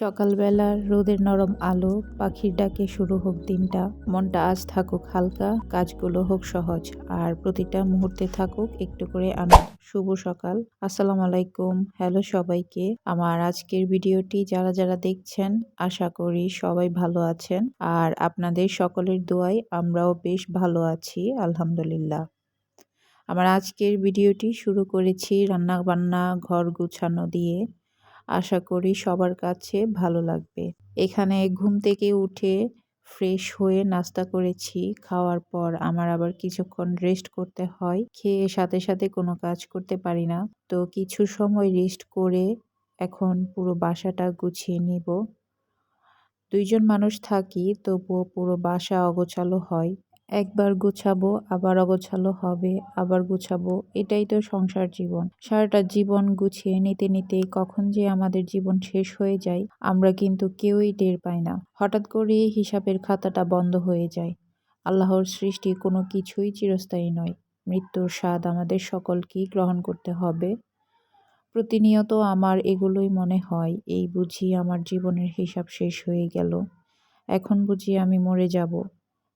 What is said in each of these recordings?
সকালবেলার রোদের নরম আলো, পাখির ডাকে শুরু হোক দিনটা, মনটা আজ থাকুক হালকা, কাজগুলো হোক সহজ, আর প্রতিটা মুহূর্তে থাকুক একটু করে আনন্দ। শুভ সকাল। আসসালামু আলাইকুম। হ্যালো সবাইকে। আমার আজকের ভিডিওটি যারা যারা দেখছেন, আশা করি সবাই ভালো আছেন। আর আপনাদের সকলের দোয়াই আমরাও বেশ ভালো আছি, আলহামদুলিল্লাহ। আমার আজকের ভিডিওটি শুরু করেছি রান্না বান্না ঘর গুছানো দিয়ে। আশা করি সবার কাছে ভালো লাগবে। এখানে ঘুম থেকে উঠে ফ্রেশ হয়ে নাস্তা করেছি, খাওয়ার পর আমার আবার কিছুক্ষণ রেস্ট করতে হয়। খেয়ে সাথে সাথে কোনো কাজ করতে পারি না। তো কিছু সময় রেস্ট করে এখন পুরো বাসাটা গুছিয়ে নিব। দুইজন মানুষ থাকি, তবুও পুরো বাসা অগোছালো হয়। একবার গুছাবো, আবার অগোছালো হবে, আবার গুছাবো। এটাই তো সংসার জীবন। সারাটা জীবন গুছিয়ে নিতে নিতে কখন যে আমাদের জীবন শেষ হয়ে যায়, আমরা কিন্তু কেউই টের পাই না। হঠাৎ করে হিসাবের খাতাটা বন্ধ হয়ে যায়। আল্লাহর সৃষ্টি কোনো কিছুই চিরস্থায়ী নয়। মৃত্যুর স্বাদ আমাদের সকলকেই গ্রহণ করতে হবে। প্রতিনিয়ত আমার এগুলোই মনে হয়, এই বুঝি আমার জীবনের হিসাব শেষ হয়ে গেল। এখন বুঝি আমি মরে যাব।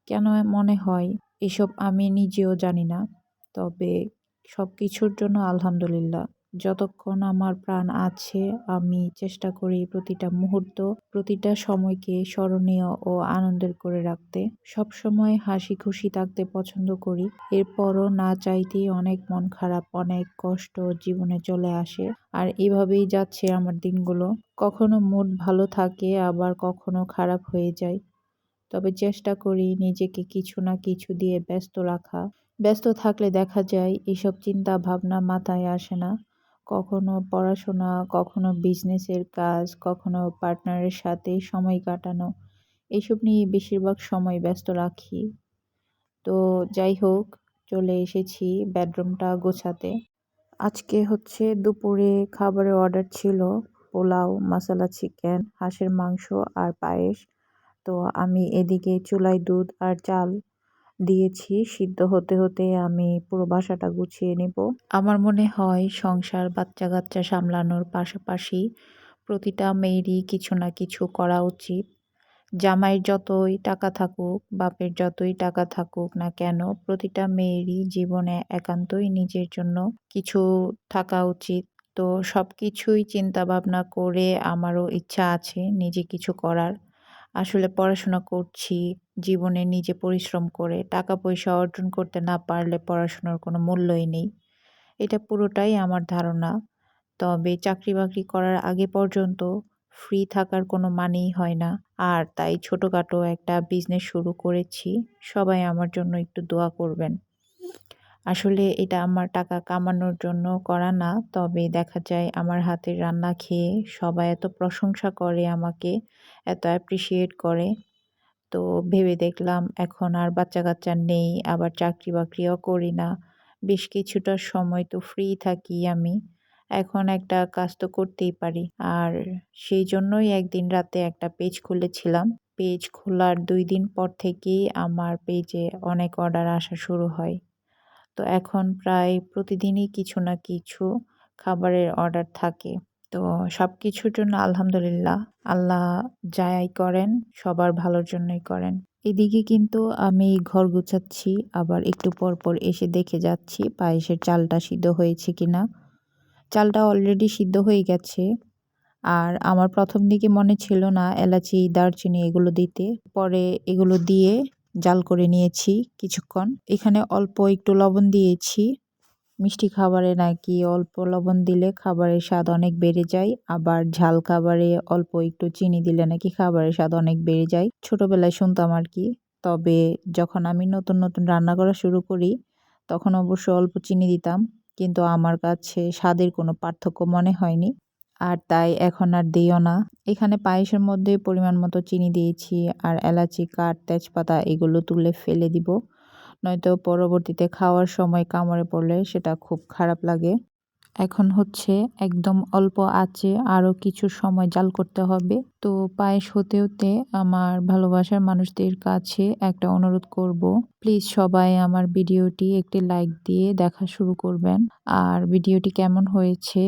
কেন মনে হয়? এসব আমি নিজেও জানি না। তবে সব কিছুর জন্য আলহামদুলিল্লাহ। যতক্ষণ আমার প্রাণ আছে, আমি চেষ্টা করি প্রতিটা মুহূর্ত, প্রতিটা সময়কে স্মরণীয় ও আনন্দের করে রাখতে। সব সময় হাসি খুশি থাকতে পছন্দ করি। এরপরও না চাইতেই অনেক মন খারাপ, অনেক কষ্ট জীবনে চলে আসে। আর এভাবেই যাচ্ছে আমার দিনগুলো। কখনো মুড ভালো থাকে, আবার কখনো খারাপ হয়ে যায়। তবে চেষ্টা করি নিজেকে কিছু না কিছু দিয়ে ব্যস্ত রাখা। ব্যস্ত থাকলে দেখা যায় এসব চিন্তা ভাবনা মাথায় আসে না। কখনো পড়াশোনা, কখনো বিজনেসের কাজ, কখনো পার্টনারের সাথে সময় কাটানো। এসব নিয়ে বেশিরভাগ সময় ব্যস্ত রাখি। তো যাই হোক, চলে এসেছি বেডরুমটা গোছাতে। আজকে হচ্ছে দুপুরে খাবারের অর্ডার ছিল পোলাও, মশলা চিকেন, হাঁসের মাংস আর পায়েস। তো আমি এদিকে চুলায় দুধ আর চাল দিয়েছি। সিদ্ধ হতে হতে আমি পুরো বাসাটা গুছিয়ে নেব। আমার মনে হয় সংসার বাচ্চা কাচ্চা সামলানোর পাশাপাশি প্রতিটা মেয়েরই কিছু না কিছু করা উচিত। জামাইয়ের যতই টাকা থাকুক, বাপের যতই টাকা থাকুক না কেন, প্রতিটা মেয়েরই জীবনে একান্তই নিজের জন্য কিছু থাকা উচিত। তো সব কিছুই চিন্তা ভাবনা করে আমারও ইচ্ছা আছে নিজে কিছু করার। আসলে পড়াশোনা করছি, জীবনে নিজে পরিশ্রম করে টাকা পয়সা অর্জন করতে না পারলে পড়াশোনার কোনো মূল্যই নেই। এটা পুরোটাই আমার ধারণা। তবে চাকরি বাকরি করার আগে পর্যন্ত ফ্রি থাকার কোনো মানেই হয় না। আর তাই ছোটোখাটো একটা বিজনেস শুরু করেছি। সবাই আমার জন্য একটু দোয়া করবেন। আসলে এটা আমার টাকা কামানোর জন্য করা না। তবে দেখা যায় আমার হাতের রান্না খেয়ে সবাই এত প্রশংসা করে আমাকে, এত অ্যাপ্রিসিয়েট করে। তো ভেবে দেখলাম এখন আর বাচ্চা কাচ্চা নেই, আবার চাকরি বাকরিও করি না। বেশ কিছুটা সময় তো ফ্রি থাকি আমি। এখন একটা কাজ তো করতেই পারি। আর সেই জন্যই একদিন রাতে একটা পেজ খুলেছিলাম। পেজ খোলার দুই দিন পর থেকেই আমার পেজে অনেক অর্ডার আসা শুরু হয়। তো এখন প্রায় প্রতিদিনই কিছু না কিছু খাবারের অর্ডার থাকে। তো সব কিছুর জন্য আলহামদুলিল্লাহ আল্লাহ যাই করেন, সবার ভালোর জন্যই করেন। এদিকে কিন্তু আমি ঘর গুছাচ্ছি, আবার একটু পর পর এসে দেখে যাচ্ছি পায়েসের চালটা সিদ্ধ হয়েছে কিনা। চালটা অলরেডি সিদ্ধ হয়ে গেছে। আর আমার প্রথম দিকে মনে ছিল না এলাচি, দারচিনি এগুলো দিতে। পরে এগুলো দিয়ে জাল করে নিয়েছি কিছুক্ষণ। এখানে অল্প একটু লবণ দিয়েছি। মিষ্টি খাবারে নাকি অল্প লবণ দিলে খাবারের স্বাদ অনেক বেড়ে যায়। আবার ঝাল খাবারে অল্প একটু চিনি দিলে নাকি খাবারের স্বাদ অনেক বেড়ে যায়। ছোটোবেলায় শুনতাম আর কি। তবে যখন আমি নতুন নতুন রান্না করা শুরু করি, তখন অবশ্য অল্প চিনি দিতাম। কিন্তু আমার কাছে স্বাদের কোনো পার্থক্য মনে হয়নি। আর তাই এখন আর দিও না। এখানে পায়েসের মধ্যে পরিমাণ মতো চিনি দিয়েছি আর এলাচি, কাঠ, তেজপাতা এগুলো তুলে ফেলে দিব। নয়তো পরবর্তীতে খাওয়ার সময় কামড়ে পড়লে সেটা খুব খারাপ লাগে। এখন হচ্ছে একদম অল্প আছে, আরও কিছু সময় জাল করতে হবে। তো পায়েস হতে হতে আমার ভালোবাসার মানুষদের কাছে একটা অনুরোধ করব, প্লিজ সবাই আমার ভিডিওটি একটি লাইক দিয়ে দেখা শুরু করবেন। আর ভিডিওটি কেমন হয়েছে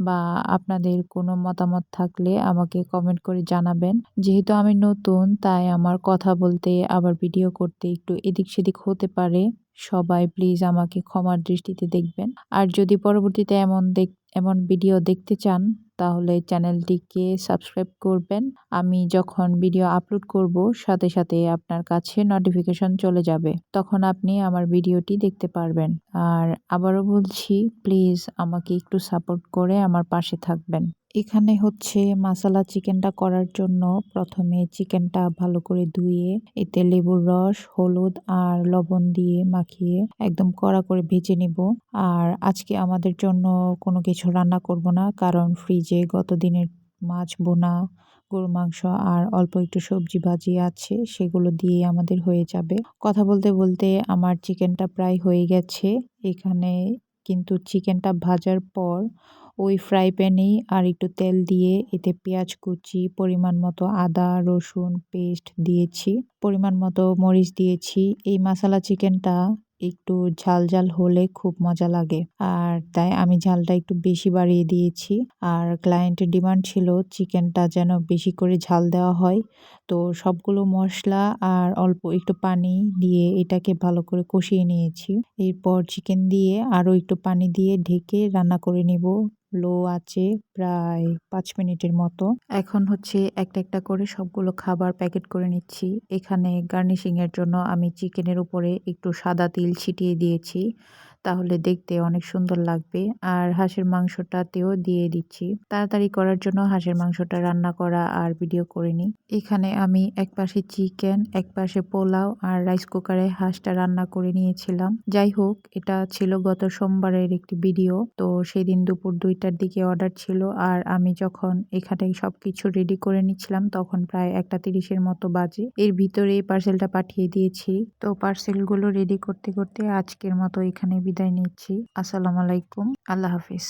বা আপনাদের কোনো মতামত থাকলে আমাকে কমেন্ট করে জানাবেন। যেহেতু আমি নতুন, তাই আমার কথা বলতে, আবার ভিডিও করতে একটু এদিক সেদিক হতে পারে। সবাই প্লিজ আমাকে ক্ষমার দৃষ্টিতে দেখবেন। আর যদি পরবর্তীতে এমন দেখ এমন ভিডিও দেখতে চান, তাহলে চ্যানেলটিকে সাবস্ক্রাইব করবেন। আমি যখন ভিডিও আপলোড করব, সাথে সাথে আপনার কাছে নোটিফিকেশন চলে যাবে। তখন আপনি আমার ভিডিওটি দেখতে পারবেন। আর আবারও বলছি প্লিজ আমাকে একটু সাপোর্ট করে আমার পাশে থাকবেন। এখানে হচ্ছে মাসালা চিকেনটা করার জন্য প্রথমে চিকেনটা ভালো করে ধুয়ে, এতে লেবুর রস, হলুদ আর লবণ দিয়ে মাখিয়ে একদম কড়া করে ভেজে নিব। আর আজকে আমাদের জন্য কোনো কিছু রান্না করব না, কারণ ফ্রিজে গত দিনের মাছ বোনা গরু মাংস আর অল্প একটু সবজি ভাজি আছে, সেগুলো দিয়ে আমাদের হয়ে যাবে। কথা বলতে বলতে আমার চিকেনটা প্রায় হয়ে গেছে। এখানে কিন্তু চিকেনটা ভাজার পর ওই ফ্রাই প্যানেই আর একটু তেল দিয়ে এতে পেঁয়াজ কুচি, পরিমাণ মতো আদা, রসুন পেস্ট দিয়েছি, পরিমাণ মতো মরিচ দিয়েছি। এই মশালা চিকেনটা একটু ঝাল ঝাল হলে খুব মজা লাগে। আর তাই আমি ঝালটা একটু বেশি বাড়িয়ে দিয়েছি। আর ক্লায়েন্টের ডিমান্ড ছিল চিকেনটা যেন বেশি করে ঝাল দেওয়া হয়। তো সবগুলো মশলা আর অল্প একটু পানি দিয়ে এটাকে ভালো করে কষিয়ে নিয়েছি। এরপর চিকেন দিয়ে আরও একটু পানি দিয়ে ঢেকে রান্না করে নেব। লো আছে প্রায় পাঁচ মিনিটের মতো। এখন হচ্ছে একটা একটা করে সবগুলো খাবার প্যাকেট করে নিচ্ছি। এখানে গার্নিশিংয়ের জন্য আমি চিকেনের উপরে একটু সাদা তিল ছিটিয়ে দিয়েছি। তাহলে দেখতে অনেক সুন্দর লাগবে। আর হাঁসের মাংসটাতেও দিয়ে দিচ্ছি। তাড়াতাড়ি করার জন্য হাঁসের মাংসটা রান্না করা আর ভিডিও করে নিই। এখানে আমি এক পাশে চিকেন এক পাশে পোলাও আর রাইস কুকারে হাঁসটা রান্না করে নিয়েছিলাম। যাই হোক, এটা ছিল গত সোমবারের একটি ভিডিও তো সেদিন দুপুর দুইটার দিকে অর্ডার ছিল। আর আমি যখন এখানে সব কিছু রেডি করে নিচ্ছিলাম, তখন প্রায় একটা তিরিশের মতো বাজে। এর ভিতরে পার্সেলটা পাঠিয়ে দিয়েছি। তো পার্সেলগুলো রেডি করতে করতে আজকের মতো এখানে বিদায় নিচ্ছি। আসসালামু আলাইকুম। আল্লাহ হাফিজ।